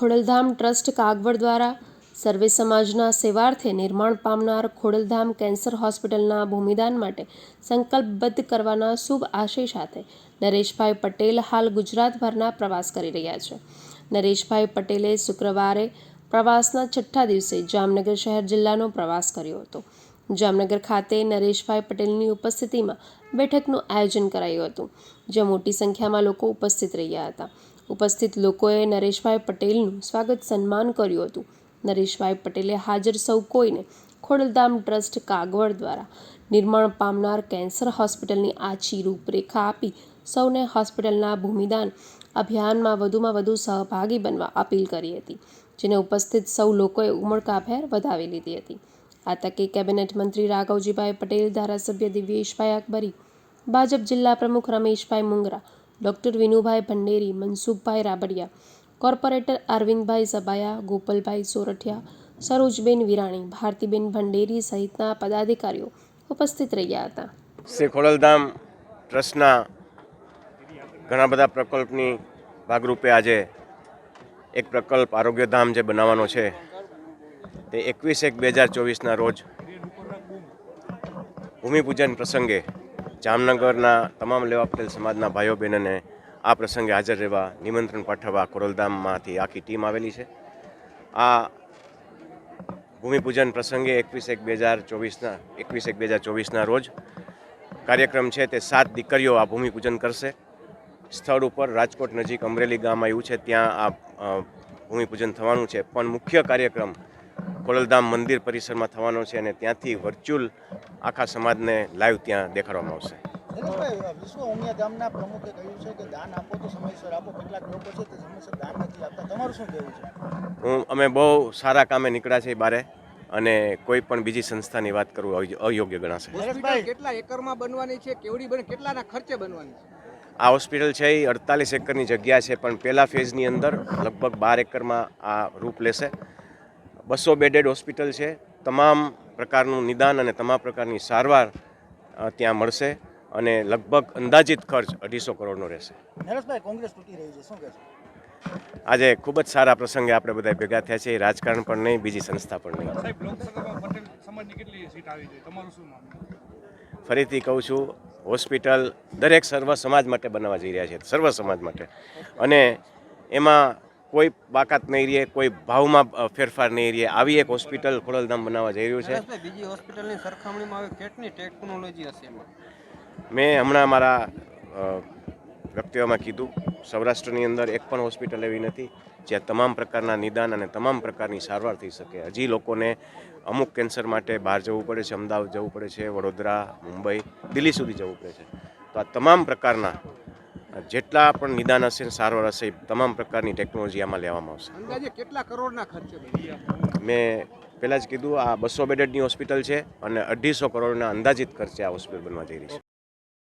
Khodaldham trust Kagvad દ્વારા સર્વે સમાજના સેવાર્થે નિર્માણ પામનાર ખોડલધામ કેન્સર હોસ્પિટલના ભૂમિદાન માટે સંકલ્પબદ્ધ કરવાના શુભ આશય સાથે નરેશભાઈ પટેલ હાલ ગુજરાતભરના પ્રવાસ કરી રહ્યા છે. નરેશભાઈ પટેલે શુક્રવારે પ્રવાસના છઠ્ઠા દિવસે જામનગર શહેર જિલ્લાનો પ્રવાસ કર્યો હતો. જામનગર ખાતે નરેશભાઈ પટેલની ઉપસ્થિતિમાં બેઠકનું આયોજન કરાયું હતું, જ્યાં મોટી સંખ્યામાં લોકો ઉપસ્થિત રહ્યા હતા. ઉપસ્થિત લોકોએ નરેશભાઈ પટેલનું સ્વાગત સન્માન કર્યું હતું. નરેશભાઈ પટેલે હાજર સૌ કોઈને ખોડલધામ ટ્રસ્ટ કાગવડ દ્વારા નિર્માણ પામનાર કેન્સર હોસ્પિટલની આછી રૂપરેખા આપી સૌને હોસ્પિટલના ભૂમિદાન અભિયાનમાં વધુમાં વધુ સહભાગી બનવા અપીલ કરી હતી, જેને ઉપસ્થિત સૌ લોકોએ ઉમળકાભેર વધાવી લીધી હતી. આ તકે કેબિનેટ મંત્રી રાઘવજીભાઈ પટેલ, ધારાસભ્ય દિવ્યેશભાઈ અકબરી ભાજપ જિલ્લા પ્રમુખ રમેશભાઈ મુંગરા, ડૉક્ટર વિનુભાઈ ભંડેરી, મનસુખભાઈ રાબડિયા, કોર્પોરેટર અરવિંદભાઈ સબાયા ગોપાલભાઈ સોરઠિયા, સરોજબેન વિરાણી, ભારતીબેન ભંડેરી સહિતના પદાધિકારીઓ ઉપસ્થિત રહ્યા હતા. શ્રી ખોડલધામ ટ્રસ્ટના ઘણા બધા પ્રકલ્પની ભાગરૂપે આજે એક પ્રકલ્પ આરોગ્યધામ જે બનાવવાનો છે તે એકવીસ એક બે હજાર ચોવીસના રોજ ભૂમિપૂજન પ્રસંગે જામનગરના તમામ લેવા પટેલ સમાજના ભાઈઓ બહેનોને આ પ્રસંગે હાજર રહેવા નિમંત્રણ પાઠવવા કોરલધામમાંથી આખી ટીમ આવેલી છે. આ ભૂમિપૂજન પ્રસંગે એકવીસ એક બે હજાર ચોવીસના એકવીસ એક બે હજાર ચોવીસના રોજ કાર્યક્રમ છે તે સાત દીકરીઓ આ ભૂમિપૂજન કરશે. સ્થળ ઉપર રાજકોટ નજીક અમરેલી ગામ આવ્યું છે, ત્યાં આ ભૂમિપૂજન થવાનું છે. પણ મુખ્ય કાર્યક્રમ ખોડલધામ મંદિર પરિસરમાં થવાનો છે અને ત્યાંથી વર્ચ્યુઅલ આખા સમાજને લાઈવ ત્યાં દેખાડવામાં આવશે. દિનેશભાઈ વિશ્વ ઉમિયા ગામના પ્રમુખે કહ્યું છે કે દાન આપો તો સમયસર આપો કેટલાક લોકો છે તે સમયસર દાન નથી આપતા. તમારું શું કહેવું છે? હું અમે બહુ સારા કામે નીકળ્યા છીએ બારે અને કોઈ પણ બીજી સંસ્થાની વાત કરવું અય- અયોગ્ય ગણાશે. કેટલા એકરમાં બનવાની છે કેવડી બને કેટલાના ખર્ચે બનવાની છે? આ હોસ્પિટલ છે એ અડતાલીસ એકરની જગ્યા છે પણ પહેલા ફેઝની અંદર લગભગ બાર એકરમાં આ રૂપ લેશે. બસો બેડેડ હોસ્પિટલ છે. તમામ પ્રકારનું નિદાન અને તમામ પ્રકારની સારવાર ત્યાં મળશે અને લગભગ અંદાજિત ખર્ચ અઢીસો કરોડનો રહેશે. નરેશભાઈ કોંગ્રેસ તૂટી રહી છે શું કહેશો આજે ખૂબ જ સારા પ્રસંગે આપણે બધા ભેગા થયા છે રાજકારણ પણ નહીં બીજી સંસ્થા પણ નહીં. સાહેબ લોકસભામાં પટેલ સમાજની કેટલી સીટ આવી છે? તમારું શું માનવું ફરીથી કહું છું હોસ્પિટલ દરેક સર્વ સમાજ માટે બનાવવા જઈ રહ્યા છે સર્વ સમાજ માટે. અને એમાં કોઈ બાકાત નહીં રહે કોઈ ભાવમાં ફેરફાર નહીં રહે. આવી એક હોસ્પિટલ ખોડલધામ બનાવવા જઈ રહ્યું છે. બીજી હોસ્પિટલની સરખામણીમાં હવે કેટલી ટેકનોલોજી હશે મેં હમણાં મારા વક્તવ્યમાં કીધું સૌરાષ્ટ્રની અંદર એક પણ હોસ્પિટલ એવી નથી જ્યાં તમામ પ્રકારના નિદાન અને તમામ પ્રકારની સારવાર થઈ શકે. હજી લોકોને અમુક કેન્સર માટે બહાર જવું પડે છે અમદાવાદ જવું પડે છે વડોદરા મુંબઈ દિલ્હી સુધી જવું પડે છે. તો આ તમામ પ્રકારના જેટલા પણ નિદાન હશે ને સારવાર હશે તમામ પ્રકારની ટેકનોલોજી આમાં લેવામાં આવશે. અંદાજે કેટલા કરોડના ખર્ચે મેં પહેલાં જ કીધું આ બસો બેડેડની હોસ્પિટલ છે અને અઢીસો કરોડના અંદાજિત ખર્ચે આ હોસ્પિટલ બનવા જઈ રહી છે.